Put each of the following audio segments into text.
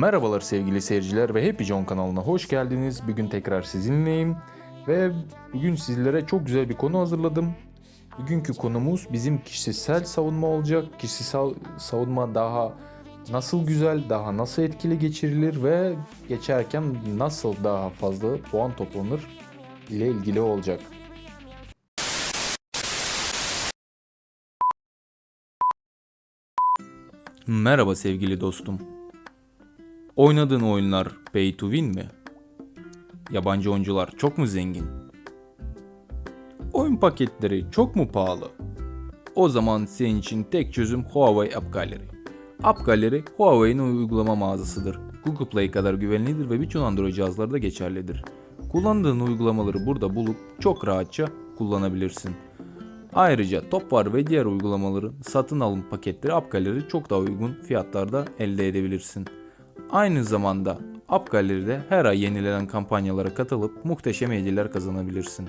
Merhabalar sevgili seyirciler ve Happy John kanalına hoş geldiniz. Bugün tekrar sizinleyim ve bugün sizlere çok güzel bir konu hazırladım. Bugünkü konumuz bizim kişisel savunma olacak. Kişisel savunma daha nasıl güzel, daha nasıl etkili geçirilir ve geçerken nasıl daha fazla puan toplanır ile ilgili olacak. Merhaba sevgili dostum. Oynadığın oyunlar pay to win mi? Yabancı oyuncular çok mu zengin? Oyun paketleri çok mu pahalı? O zaman senin için tek çözüm Huawei App Gallery. App Gallery Huawei'nin uygulama mağazasıdır. Google Play kadar güvenlidir ve bütün Android cihazlarda geçerlidir. Kullandığın uygulamaları burada bulup çok rahatça kullanabilirsin. Ayrıca Top var ve diğer uygulamaların satın alım paketleri App Gallery çok daha uygun fiyatlarda elde edebilirsin. Aynı zamanda App Gallery'de her ay yenilenen kampanyalara katılıp muhteşem hediyeler kazanabilirsin.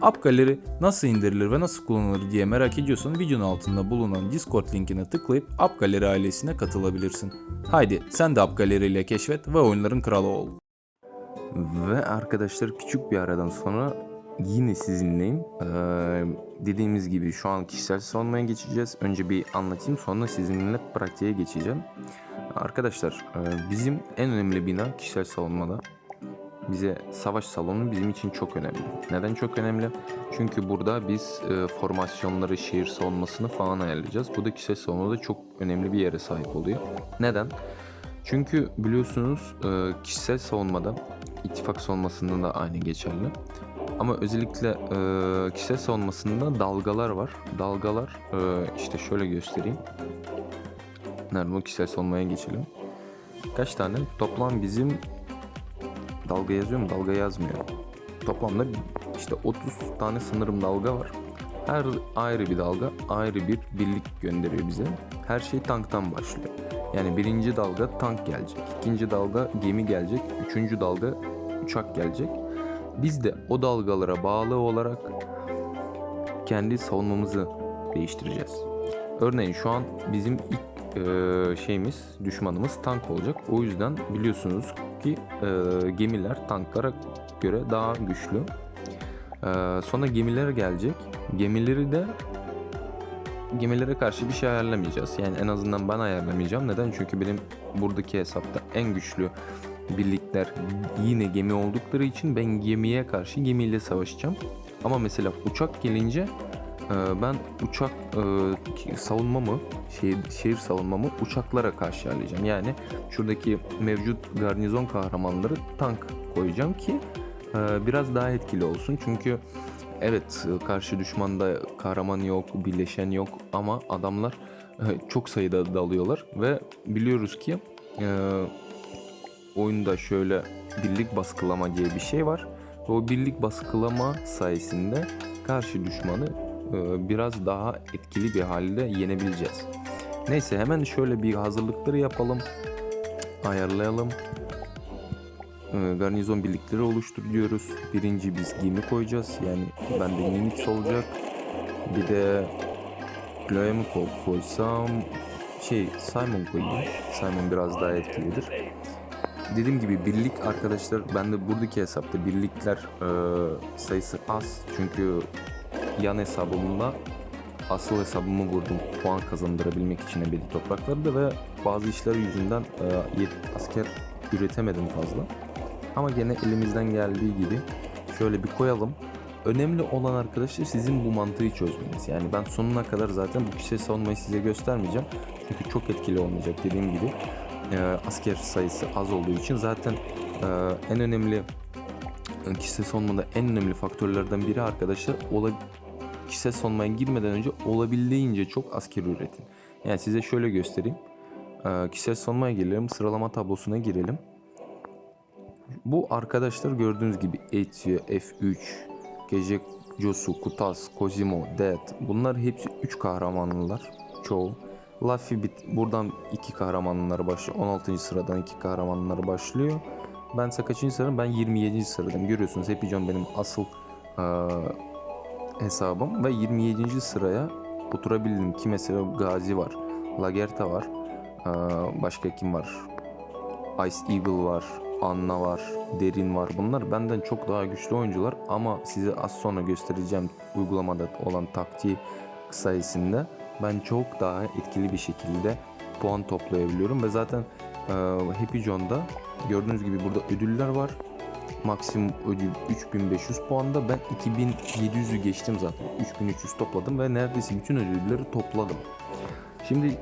App Gallery nasıl indirilir ve nasıl kullanılır diye merak ediyorsan videonun altında bulunan Discord linkine tıklayıp App Gallery ailesine katılabilirsin. Haydi sen de App Gallery ile keşfet ve oyunların kralı ol. Ve arkadaşlar küçük bir aradan sonra yine sizinleyim. Ee, dediğimiz gibi şu an kişisel savunmaya geçeceğiz. Önce bir anlatayım sonra sizinle pratiğe geçeceğim. Arkadaşlar e, bizim en önemli bina kişisel savunmada. Bize savaş salonu bizim için çok önemli. Neden çok önemli? Çünkü burada biz e, formasyonları, şehir savunmasını falan ayarlayacağız. Bu da kişisel savunmada çok önemli bir yere sahip oluyor. Neden? Çünkü biliyorsunuz e, kişisel savunmada ittifak savunmasında da aynı geçerli. Ama özellikle e, kişisel savunmasında dalgalar var. Dalgalar e, işte şöyle göstereyim. Nerede o kişisel savunmaya geçelim. Kaç tane? Toplam bizim dalga yazıyor mu? Dalga yazmıyor. Toplamda işte 30 tane sanırım dalga var. Her ayrı bir dalga ayrı bir birlik gönderiyor bize. Her şey tanktan başlıyor. Yani birinci dalga tank gelecek. ikinci dalga gemi gelecek. Üçüncü dalga uçak gelecek. Biz de o dalgalara bağlı olarak kendi savunmamızı değiştireceğiz. Örneğin şu an bizim ilk e, şeyimiz, düşmanımız tank olacak. O yüzden biliyorsunuz ki e, gemiler tanklara göre daha güçlü. E, sonra gemiler gelecek. Gemileri de gemilere karşı bir şey ayarlamayacağız. Yani en azından ben ayarlamayacağım. Neden? Çünkü benim buradaki hesapta en güçlü birlikler yine gemi oldukları için ben gemiye karşı gemiyle savaşacağım. Ama mesela uçak gelince e, ben uçak e, savunmamı, şehir, şehir savunmamı uçaklara karşı ayarlayacağım. Yani şuradaki mevcut garnizon kahramanları tank koyacağım ki e, biraz daha etkili olsun. Çünkü evet karşı düşmanda kahraman yok, birleşen yok ama adamlar çok sayıda dalıyorlar ve biliyoruz ki oyunda şöyle birlik baskılama diye bir şey var. O birlik baskılama sayesinde karşı düşmanı e, biraz daha etkili bir halde yenebileceğiz. Neyse hemen şöyle bir hazırlıkları yapalım. Ayarlayalım. E, garnizon birlikleri oluşturuyoruz. Birinci biz gemi koyacağız. Yani bende Nimitz olacak. Bir de Chloe mi koysam şey Simon koyayım. Simon biraz daha etkilidir dediğim gibi birlik arkadaşlar ben de buradaki hesapta birlikler e, sayısı az çünkü yan hesabımda asıl hesabımı vurdum puan kazandırabilmek için ebedi topraklarda ve bazı işler yüzünden e, asker üretemedim fazla. Ama gene elimizden geldiği gibi şöyle bir koyalım. Önemli olan arkadaşlar sizin bu mantığı çözmeniz. Yani ben sonuna kadar zaten bu kişisel savunmayı size göstermeyeceğim. Çünkü çok etkili olmayacak dediğim gibi e, asker sayısı az olduğu için zaten e, en önemli e, kişisel savunmada en önemli faktörlerden biri arkadaşlar ola, kişisel savunmaya girmeden önce olabildiğince çok asker üretin. Yani size şöyle göstereyim. E, kişisel savunmaya girelim. Sıralama tablosuna girelim. Bu arkadaşlar gördüğünüz gibi Ezio, F3, Gece Josu, Kutas, Kozimo, Dead bunlar hepsi 3 kahramanlılar çoğu. Luffy bit buradan iki kahramanlar başlıyor. 16. sıradan iki kahramanlar başlıyor. Ben ise kaçıncı sıradayım? Ben 27. sıradayım. Görüyorsunuz Happy John benim asıl e, hesabım ve 27. sıraya oturabildim. Ki mesela Gazi var. Lagerta var. E, başka kim var? Ice Eagle var, Anna var, Derin var. Bunlar benden çok daha güçlü oyuncular ama size az sonra göstereceğim uygulamada olan taktiği sayesinde ben çok daha etkili bir şekilde puan toplayabiliyorum ve zaten e, Happy John'da gördüğünüz gibi burada ödüller var. Maksimum ödül 3500 puanda. Ben 2700'ü geçtim zaten. 3300 topladım ve neredeyse bütün ödülleri topladım. Şimdi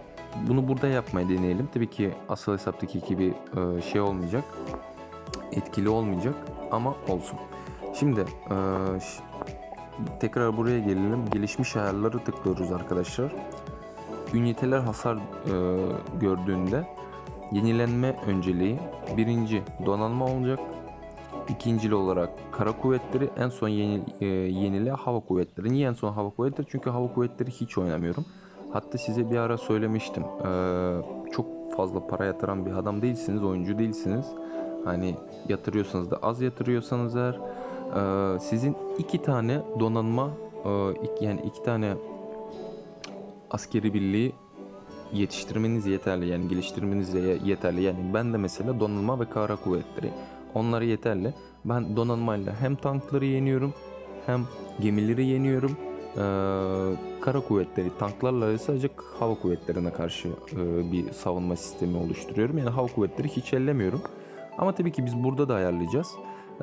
bunu burada yapmayı deneyelim. Tabii ki asıl hesaptaki gibi e, şey olmayacak. Etkili olmayacak ama olsun. Şimdi e, tekrar buraya gelelim. Gelişmiş ayarları tıklıyoruz arkadaşlar. Üniteler hasar e, gördüğünde yenilenme önceliği birinci donanma olacak. İkincili olarak kara kuvvetleri en son yeni, e, yenile hava kuvvetleri. Niye en son hava kuvvetleri? Çünkü hava kuvvetleri hiç oynamıyorum. Hatta size bir ara söylemiştim. Ee, çok fazla para yatıran bir adam değilsiniz, oyuncu değilsiniz. Hani yatırıyorsanız da az yatırıyorsanız eğer e, sizin iki tane donanma e, yani iki tane askeri birliği yetiştirmeniz yeterli yani geliştirmeniz ye- yeterli. Yani ben de mesela donanma ve kara kuvvetleri onları yeterli. Ben donanmayla hem tankları yeniyorum hem gemileri yeniyorum. Ee, kara kuvvetleri tanklarla sadece hava kuvvetlerine karşı e, bir savunma sistemi oluşturuyorum. Yani hava kuvvetleri hiç ellemiyorum. Ama tabii ki biz burada da ayarlayacağız.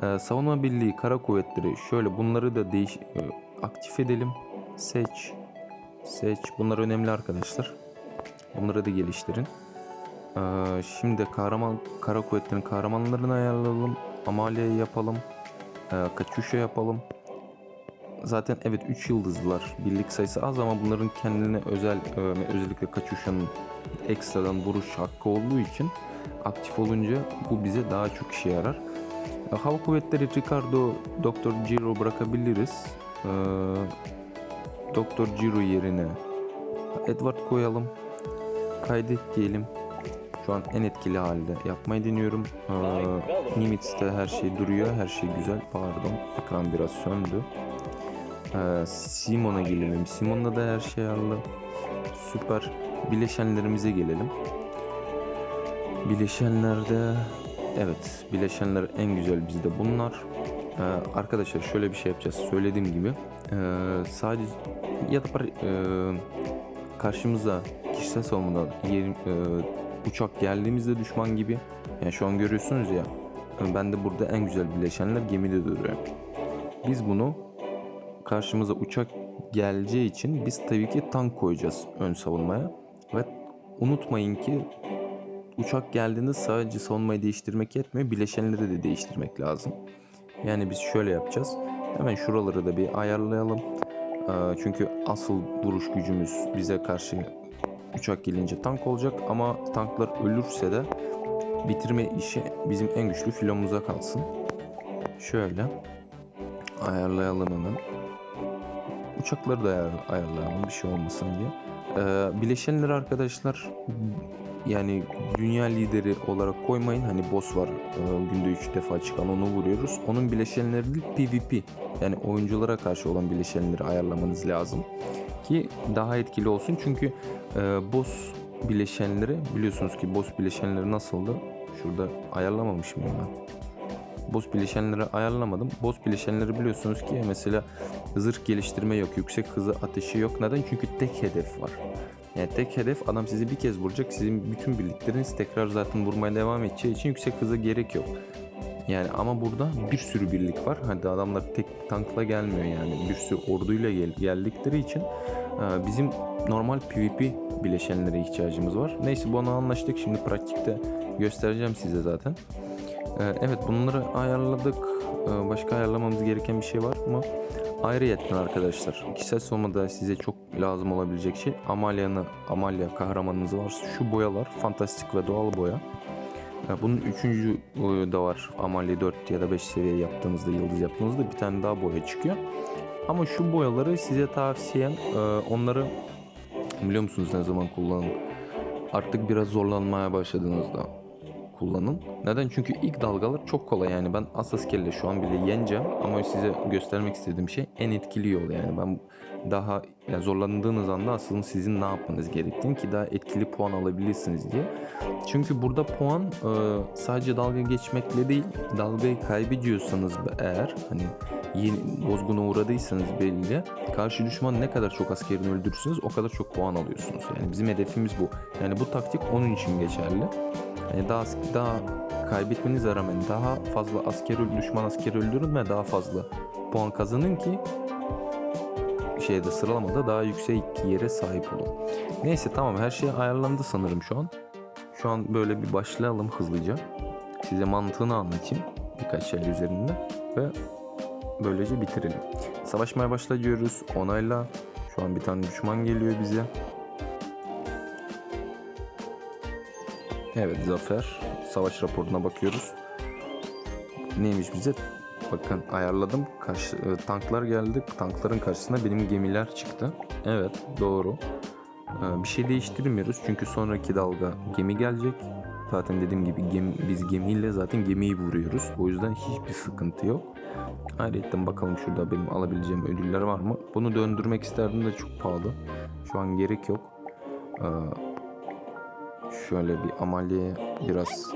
Ee, savunma birliği, kara kuvvetleri şöyle bunları da değiş e, aktif edelim. Seç. Seç. Bunlar önemli arkadaşlar. Bunları da geliştirin. Ee, şimdi kahraman kara kuvvetlerin kahramanlarını ayarlayalım. Amalia'yı yapalım. Ee, Kaçuşa yapalım. Zaten evet 3 yıldızlılar. Birlik sayısı az ama bunların kendine özel e, özellikle Kaçuşa'nın ekstradan vuruş hakkı olduğu için aktif olunca bu bize daha çok işe yarar. Hava kuvvetleri Ricardo, Dr. Giro bırakabiliriz. Ee, Dr. Giro yerine Edward koyalım. Kaydet diyelim. Şu an en etkili halde yapmayı deniyorum. Ee, Nimitz'te her şey duruyor. Her şey güzel. Pardon. Ekran biraz söndü. Ee, Simon'a gelelim. Simon'da da her şey ayarlı. Süper. Bileşenlerimize gelelim. Bileşenlerde evet bileşenler en güzel bizde bunlar. Ee, arkadaşlar şöyle bir şey yapacağız. Söylediğim gibi ee, sadece ya da ee, karşımıza kişisel savunmada ee, uçak geldiğimizde düşman gibi yani şu an görüyorsunuz ya ben de burada en güzel bileşenler gemide duruyor. Biz bunu karşımıza uçak geleceği için biz tabii ki tank koyacağız ön savunmaya. Ve unutmayın ki uçak geldiğinde sadece savunmayı değiştirmek yetmiyor, bileşenleri de değiştirmek lazım. Yani biz şöyle yapacağız. Hemen şuraları da bir ayarlayalım. Ee, Çünkü asıl vuruş gücümüz bize karşı uçak gelince tank olacak ama tanklar ölürse de bitirme işi bizim en güçlü filomuza kalsın. Şöyle ayarlayalım hemen. Uçakları da ayar, ayarlayalım bir şey olmasın diye. Ee, bileşenleri arkadaşlar yani dünya lideri olarak koymayın. Hani boss var e, günde 3 defa çıkan onu vuruyoruz. Onun bileşenleri değil PvP yani oyunculara karşı olan bileşenleri ayarlamanız lazım. Ki daha etkili olsun. Çünkü e, boss bileşenleri biliyorsunuz ki boss bileşenleri nasıldı? Şurada ayarlamamış mıyım ben? Boss bileşenleri ayarlamadım. Boss bileşenleri biliyorsunuz ki mesela zırh geliştirme yok, yüksek hızı ateşi yok. Neden? Çünkü tek hedef var. Yani tek hedef adam sizi bir kez vuracak. Sizin bütün birlikleriniz tekrar zaten vurmaya devam edeceği için yüksek hıza gerek yok. Yani ama burada bir sürü birlik var. Hadi adamlar tek tankla gelmiyor yani. Bir sürü orduyla gel- geldikleri için e, bizim normal PvP bileşenlere ihtiyacımız var. Neyse bunu anlaştık. Şimdi pratikte göstereceğim size zaten. Ee, Evet bunları ayarladık. Ee, Başka ayarlamamız gereken bir şey var mı? Ayrıyetten arkadaşlar kişisel savunmada size çok lazım olabilecek şey Amalia'nı, Amalia kahramanınız var. Şu boyalar fantastik ve doğal boya. Ee, Bunun üçüncü e, da var. Amalia 4 ya da 5 seviye yaptığınızda, yıldız yaptığınızda bir tane daha boya çıkıyor. Ama şu boyaları size tavsiyem e, onları biliyor musunuz ne zaman kullanın? Artık biraz zorlanmaya başladığınızda kullanın. Neden? Çünkü ilk dalgalar çok kolay yani ben az askerle şu an bile yeneceğim ama size göstermek istediğim şey en etkili yol yani ben daha yani zorlandığınız anda aslında sizin ne yapmanız gerektiğini ki daha etkili puan alabilirsiniz diye. Çünkü burada puan e, sadece dalga geçmekle değil dalgayı kaybediyorsanız eğer hani yeni bozguna uğradıysanız belli karşı düşman ne kadar çok askerini öldürürsünüz o kadar çok puan alıyorsunuz. Yani bizim hedefimiz bu. Yani bu taktik onun için geçerli. Yani daha daha kaybetmenize rağmen daha fazla asker düşman asker öldürün ve daha fazla puan kazanın ki şeyde sıralamada daha yüksek yere sahip olun. Neyse tamam her şey ayarlandı sanırım şu an. Şu an böyle bir başlayalım hızlıca. Size mantığını anlatayım birkaç şey üzerinde ve böylece bitirelim. Savaşmaya başlıyoruz. Onayla. Şu an bir tane düşman geliyor bize. Evet zafer. Savaş raporuna bakıyoruz. Neymiş bize? Bakın ayarladım. Karşı, e, tanklar geldi. Tankların karşısına benim gemiler çıktı. Evet doğru. E, bir şey değiştirmiyoruz çünkü sonraki dalga gemi gelecek. Zaten dediğim gibi gemi, biz gemiyle zaten gemiyi vuruyoruz. O yüzden hiçbir sıkıntı yok. Ayrıca bakalım şurada benim alabileceğim ödüller var mı? Bunu döndürmek isterdim de çok pahalı. Şu an gerek yok. Ee, şöyle bir amalye biraz...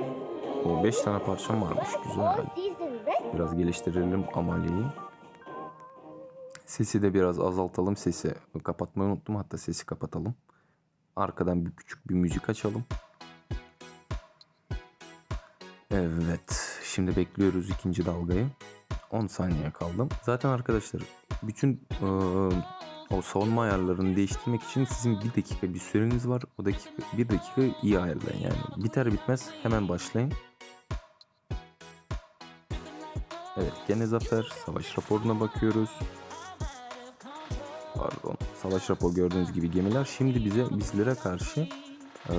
O 5 tane parçam varmış güzel. Biraz geliştirelim amalyeyi. Sesi de biraz azaltalım. Sesi kapatmayı unuttum. Hatta sesi kapatalım. Arkadan bir küçük bir müzik açalım. Evet. Şimdi bekliyoruz ikinci dalgayı. 10 saniye kaldım. Zaten arkadaşlar bütün eee, o savunma ayarlarını değiştirmek için sizin bir dakika bir süreniz var. O dakika bir dakika iyi ayarlayın yani. Biter bitmez hemen başlayın. Evet gene zafer. Savaş raporuna bakıyoruz. Pardon. Savaş raporu gördüğünüz gibi gemiler. Şimdi bize bizlere karşı eee,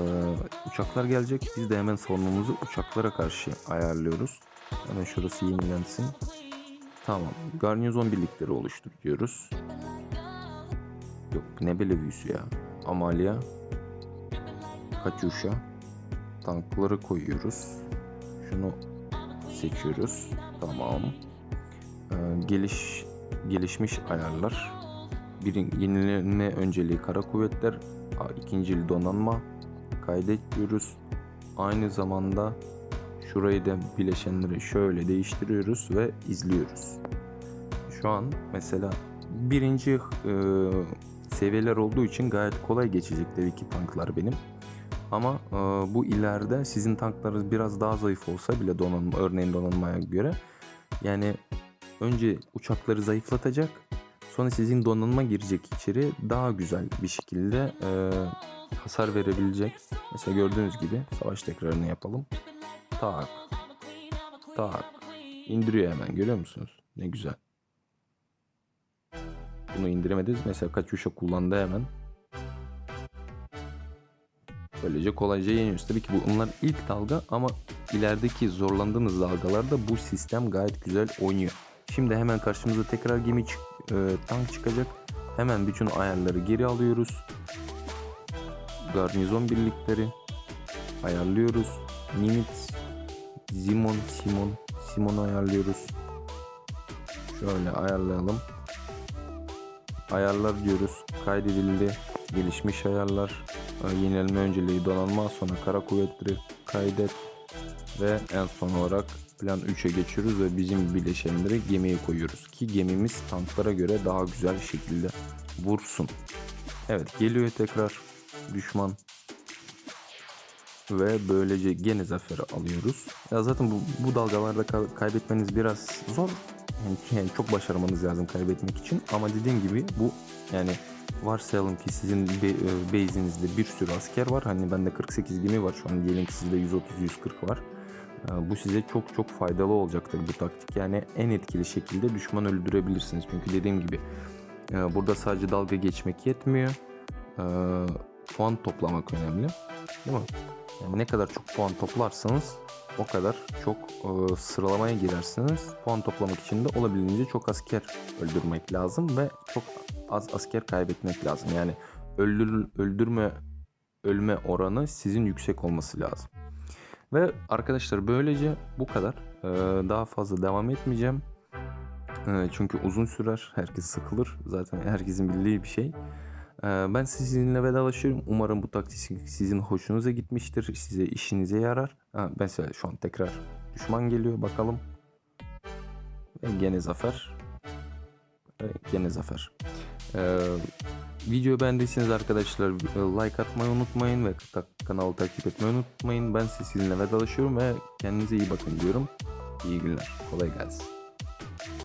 uçaklar gelecek. Biz de hemen savunmamızı uçaklara karşı ayarlıyoruz. Hemen şurası yenilensin. Tamam. Garnizon birlikleri oluştur diyoruz. Yok ne Bellevüe'sü ya. Amalia. Kaçuşa. Tankları koyuyoruz. Şunu seçiyoruz. Tamam. Ee, geliş gelişmiş ayarlar. Birin yenilerine önceliği kara kuvvetler, ikincili donanma kaydet diyoruz. Aynı zamanda şurayı da bileşenleri şöyle değiştiriyoruz ve izliyoruz. Şu an mesela birinci e, seviyeler olduğu için gayet kolay geçecek tabii ki tanklar benim. Ama e, bu ileride sizin tanklarınız biraz daha zayıf olsa bile donanma, örneğin donanmaya göre yani önce uçakları zayıflatacak sonra sizin donanma girecek içeri daha güzel bir şekilde e, hasar verebilecek. Mesela gördüğünüz gibi savaş tekrarını yapalım. Tak. Tak. İndiriyor hemen görüyor musunuz? Ne güzel. Bunu indiremediniz. Mesela Kaçuşa kullandı hemen. Böylece kolayca yeniyoruz. Tabii ki bunlar ilk dalga ama ilerideki zorlandığınız dalgalarda bu sistem gayet güzel oynuyor. Şimdi hemen karşımıza tekrar gemi çık e, tank çıkacak. Hemen bütün ayarları geri alıyoruz. Garnizon birlikleri ayarlıyoruz. Nimitz, Simon, Simon, Simon'u ayarlıyoruz. Şöyle ayarlayalım. Ayarlar diyoruz. Kaydedildi. Gelişmiş ayarlar. Ee, Yenilme önceliği donanma sonra kara kuvvetleri kaydet ve en son olarak plan 3'e geçiyoruz ve bizim bileşenleri gemiye koyuyoruz ki gemimiz tanklara göre daha güzel şekilde vursun. Evet geliyor tekrar düşman ve böylece gene zaferi alıyoruz. Ya zaten bu, bu dalgalarda ka- kaybetmeniz biraz zor. Yani, çok başarmanız lazım kaybetmek için. Ama dediğim gibi bu yani varsayalım ki sizin be, e, base'inizde bir sürü asker var. Hani bende 48 gemi var şu an. Diyelim ki sizde 130-140 var. E, Bu size çok çok faydalı olacaktır bu taktik. Yani en etkili şekilde düşman öldürebilirsiniz. Çünkü dediğim gibi e, burada sadece dalga geçmek yetmiyor. Puan toplamak önemli. Değil mi? Yani ne kadar çok puan toplarsanız o kadar çok e, sıralamaya girersiniz. Puan toplamak için de olabildiğince çok asker öldürmek lazım ve çok az asker kaybetmek lazım. Yani öldür, öldürme ölme oranı sizin yüksek olması lazım. Ve arkadaşlar böylece bu kadar. Ee, daha fazla devam etmeyeceğim. Ee, çünkü uzun sürer. Herkes sıkılır. Zaten herkesin bildiği bir şey. Ee, ben sizinle vedalaşıyorum. Umarım bu taktik sizin hoşunuza gitmiştir. Size işinize yarar. Ha, mesela şu an tekrar düşman geliyor. Bakalım. Ve gene zafer. Ve gene zafer. Ee, videoyu beğendiyseniz arkadaşlar e, like atmayı unutmayın ve kanalı takip etmeyi unutmayın. Ben sizinle vedalaşıyorum ve kendinize iyi bakın diyorum. İyi günler. Kolay gelsin.